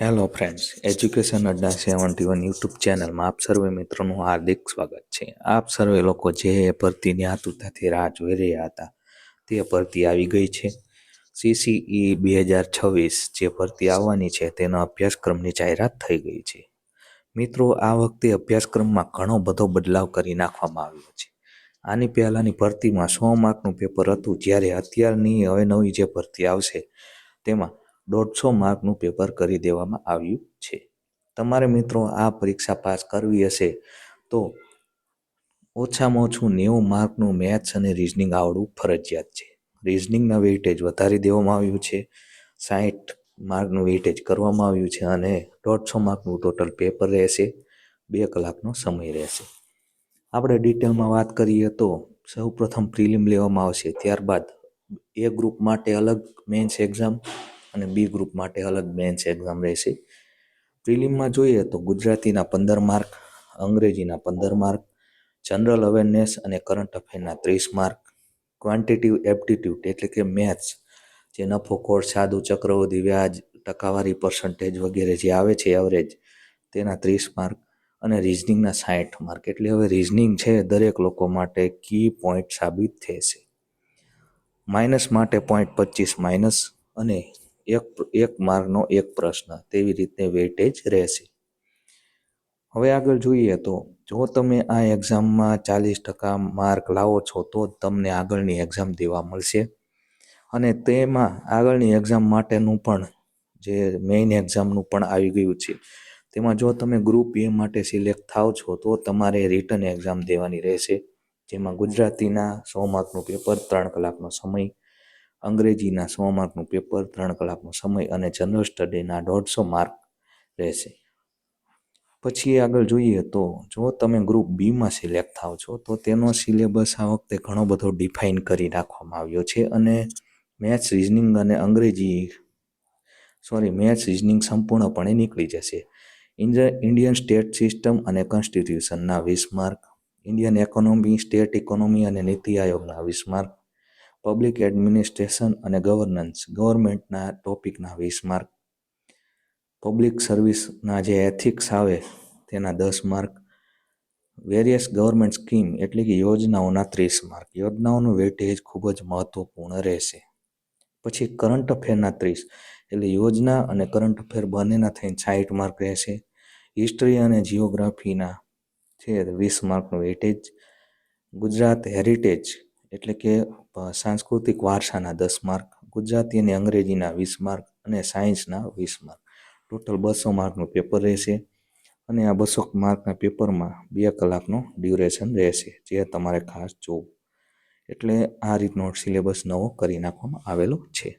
Hello friends education Adda seventy one YouTube ચેનલમાં આપ સર્વે મિત્રોનું હાર્દિક સ્વાગત છે. આપ સર્વે લોકો જે ભરતીની આતુરતાથી રાહ જોઈ રહ્યા હતા, તે ભરતી આવી ગઈ છે. સીસીઈ બે હજાર છવ્વીસ જે ભરતી આવવાની છે, તેનો અભ્યાસક્રમની જાહેરાત થઈ ગઈ છે. મિત્રો, આ વખતે અભ્યાસક્રમમાં ઘણો બધો બદલાવ કરી નાખવામાં આવ્યો છે. આની પહેલાંની ભરતીમાં સો માર્કનું પેપર હતું, જ્યારે અત્યારની હવે નવી જે ભરતી આવશે, તેમાં દોઢસો માર્કનું પેપર કરી દેવામાં આવ્યું છે. તમારે મિત્રો આ પરીક્ષા પાસ કરવી હશે તો ઓછામાં ઓછું નેવું માર્કનું મેથ્સ અને રિઝનિંગ આવડવું ફરજિયાત છે. રિઝનિંગના વેઇટેજ વધારી દેવામાં આવ્યું છે સાહીઠ માર્કનું વેઇટેજ કરવામાં આવ્યું છે અને દોઢસો માર્કનું ટોટલ પેપર રહેશે, બે કલાકનો સમય રહેશે. આપણે ડિટેલમાં વાત કરીએ તો સૌ પ્રથમ પ્રિલિમ લેવામાં આવશે, ત્યારબાદ એ ગ્રુપ માટે અલગ મેન્સ એક્ઝામ અને બી ગ્રુપ માટે અલગ મેન્સ એક્ઝામ રહેશે. પ્રિલિમમાં જોઈએ તો ગુજરાતીના પંદર માર્ક, અંગ્રેજીના પંદર માર્ક, જનરલ અવેરનેસ અને કરંટ અફેરના ત્રીસ માર્ક ક્વોન્ટિટિવ એપ્ટિટ્યૂડ એટલે કે મેથ્સ જે નફો, ખોટ સાધુ ચક્રવૃદ્ધિ, વ્યાજ, ટકાવારી પર્સન્ટેજ વગેરે જે આવે છે એવરેજ તેના ત્રીસ માર્ક અને રિઝનિંગના સાઠ માર્ક. એટલે હવે રિઝનિંગ છે દરેક લોકો માટે કી પોઈન્ટ સાબિત થશે. માઇનસ માટે પોઈન્ટ પચીસ માઇનસ અને એક એક માર્કનો એક પ્રશ્ન. તેવી રીતે વેટેજ રહેશે. હવે આગળ જોઈએ તો, જો તમે આ એક્ઝામમાં ચાલીસ ટકા માર્ક લાવો છો, તો તમને આગળની એક્ઝામ દેવા મળશે. અને તેમાં આગળની એક્ઝામ માટેનું પણ જે મેઇન એક્ઝામનું પણ આવી ગયું છે. તેમાં જો તમે ગ્રુપ એ માટે સિલેક્ટ થાવ છો, તો તમારે રિટર્ન એક્ઝામ દેવાની રહેશે. જેમાં ગુજરાતીના સો માર્કનું પેપર, ત્રણ કલાકનો સમય અંગ્રેજીના સો માર્કનું પેપર, ત્રણ કલાકનો સમય અને જનરલ સ્ટડીના દોઢસો માર્ક રહેશે. પછી આગળ જોઈએ તો, જો તમે ગ્રુપ બીમાં સિલેક્ટ થાવ છો, તો તેનો સિલેબસ આ વખતે ઘણો બધો ડિફાઇન કરી નાખવામાં આવ્યો છે અને મેથ્સ રિઝનિંગ અને અંગ્રેજી, સોરી, મેથ્સ રિઝનિંગ સંપૂર્ણપણે નીકળી જશે. ઇન્ડિયન સ્ટેટ સિસ્ટમ અને કોન્સ્ટિટ્યુશનના વીસ mark, Indian economy state economy અને નીતિ આયોગના વીસ માર્ક પબ્લિક એડમિનિસ્ટ્રેશન અને ગવર્નન્સ ગવર્મેન્ટના ટોપિકના વીસ માર્ક પબ્લિક સર્વિસના જે એથિક્સ આવે, તેના દસ માર્ક વેરિયસ ગવર્મેન્ટ સ્કીમ એટલે કે યોજનાઓના ત્રીસ માર્ક યોજનાઓનું વેટેજ ખૂબ જ મહત્વપૂર્ણ રહેશે. પછી કરંટ અફેરના ત્રીસ, એટલે યોજના અને કરંટ અફેર બંનેના થઈને સાઠ માર્ક રહેશે. હિસ્ટ્રી અને જિયોગ્રાફીના છે વીસ માર્કનું વેટેજ ગુજરાત હેરિટેજ એટલે કે સાંસ્કૃતિક વારસાના દસ માર્ક, ગુજરાતી અને અંગ્રેજીના વીસ માર્ક અને સાયન્સના વીસ માર્ક. ટોટલ બસો માર્કનું પેપર રહેશે અને આ બસો માર્કના પેપરમાં બે કલાકનો ડ્યુરેશન રહેશે, જે તમારે ખાસ જોવું. એટલે આ રીતનો સિલેબસ નવો કરી નાખવામાં આવેલો છે.